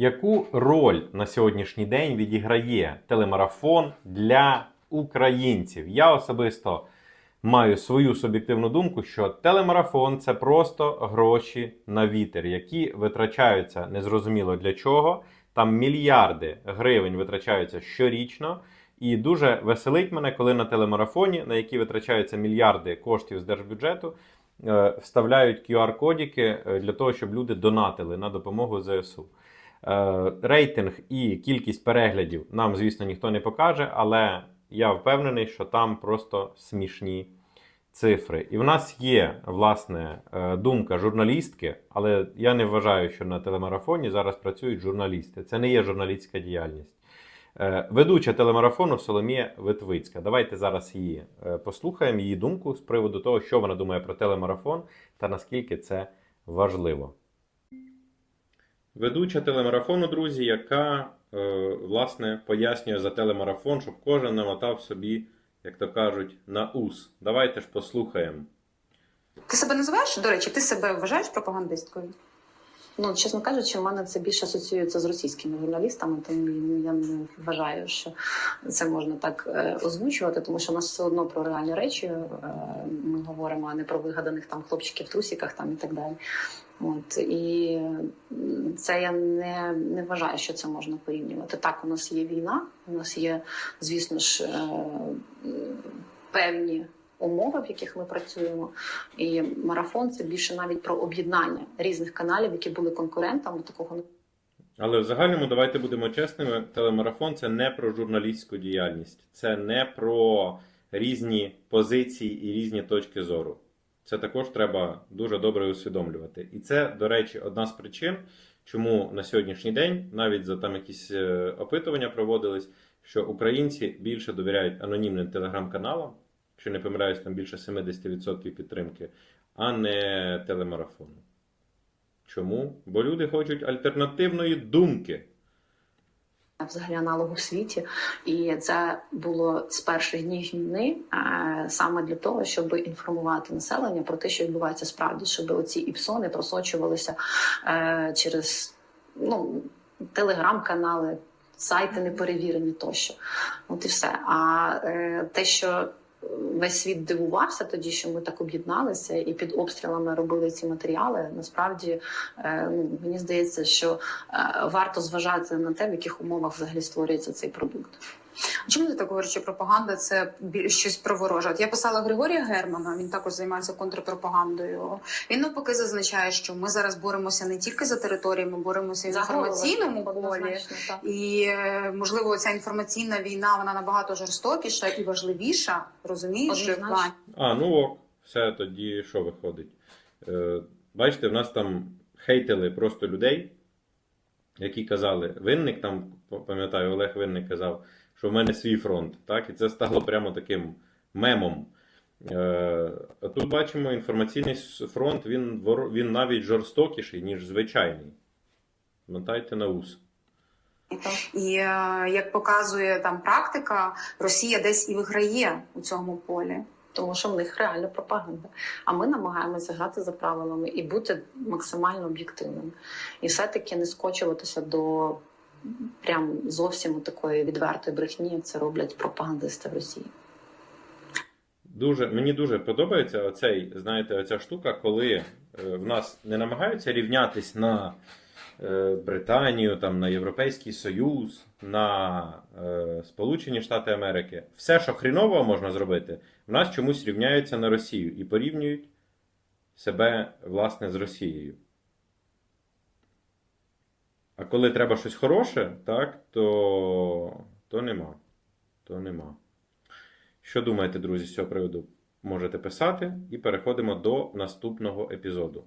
Яку роль на сьогоднішній день відіграє телемарафон для українців? Я особисто маю свою суб'єктивну думку, що телемарафон це просто гроші на вітер, які витрачаються незрозуміло для чого. Там мільярди гривень витрачаються щорічно. І дуже веселить мене, коли на телемарафоні, на які витрачаються мільярди коштів з держбюджету, е, вставляють QR-кодики е, для того, щоб люди донатили на допомогу ЗСУ. Е, Рейтинг і кількість переглядів нам, звісно, ніхто не покаже, але я впевнений, що там просто смішні цифри. І в нас є власне е, думка журналістки, але я не вважаю, що на телемарафоні зараз працюють журналісти. Це не є журналістська діяльність. Е, Ведуча телемарафону Соломія Витвицька. Давайте зараз її послухаємо, її думку з приводу того, що вона думає про телемарафон та наскільки це важливо. Ведуча телемарафону, друзі, яка е, власне пояснює за телемарафон, щоб кожен намотав собі, як то кажуть, на ус. Давайте ж послухаємо. Ти себе називаєш? До речі, ти себе вважаєш пропагандисткою? Ну, чесно кажучи, в мене це більше асоціюється з російськими журналістами, тому я не вважаю, що це можна так е, озвучувати, тому що у нас все одно про реальні речі е, ми говоримо, а не про вигаданих там хлопчиків в трусіках там і так далі. От і це я не, не вважаю, що це можна порівнювати. Так, у нас є війна, у нас є, звісно ж, е, певні умови, в яких ми працюємо. І марафон це більше навіть про об'єднання різних каналів, які були конкурентами. Такого Але в загальному давайте будемо чесними. Телемарафон це не про журналістську діяльність, це не про різні позиції і різні точки зору. Це також треба дуже добре усвідомлювати. І це, до речі, одна з причин, чому на сьогоднішній день навіть за там якісь е, опитування проводились, що українці більше довіряють анонімним телеграм-каналам, якщо не помиляюсь, там більше 70% підтримки, а не телемарафону. Чому? Бо люди хочуть альтернативної думки. взагалі аналогу в світі, і це було з перших днів війни саме для того, щоб інформувати населення про те, що відбувається справді, щоб оці іпсони просочувалися е, через ну телеграм-канали. Сайти неперевірені тощо, от і все. А е, те, що весь світ дивувався тоді, що ми так об'єдналися і під обстрілами робили ці матеріали. Насправді е, ну, мені здається, що е, варто зважати на те, в яких умовах взагалі створюється цей продукт. Чому ти так говориш, що пропаганда це щось про вороже? От Я писала Григорія Германа, він також займається контрпропагандою. Він навпаки зазначає, що ми зараз боремося не тільки за території, ми боремося і в інформаційному полі. І е, можливо, ця інформаційна війна вона набагато жорстокіша і важливіша. Розумієш? Однозначно. А, ну ок, все тоді що виходить? Е, бачите, в нас там хейтили просто людей, які казали, винник там, пам'ятаю, Олег Винник казав, що в мене свій фронт. Так? І це стало прямо таким мемом. Е, а тут бачимо, інформаційний фронт він, він навіть жорстокіший, ніж звичайний. Мотайте на ус. І е, як показує там практика, Росія десь і виграє у цьому полі. Тому що в них реально пропаганда. А ми намагаємося грати за правилами і бути максимально об'єктивними. І все-таки не скочуватися до прям зовсім такої відвертої брехні, це роблять пропагандисти в Росії. Дуже, мені дуже подобається оцей, знаєте, оця штука, коли е, в нас не намагаються рівнятись на е, Британію, там, на Європейський Союз, на е, Сполучені Штати Америки. Все, що хріново можна зробити, в нас чомусь рівняються на Росію і порівнюють себе, власне, з Росією. А коли треба щось хороше, так, то, то нема. То нема. Що думаєте, друзі, з цього приводу? Можете писати і переходимо до наступного епізоду.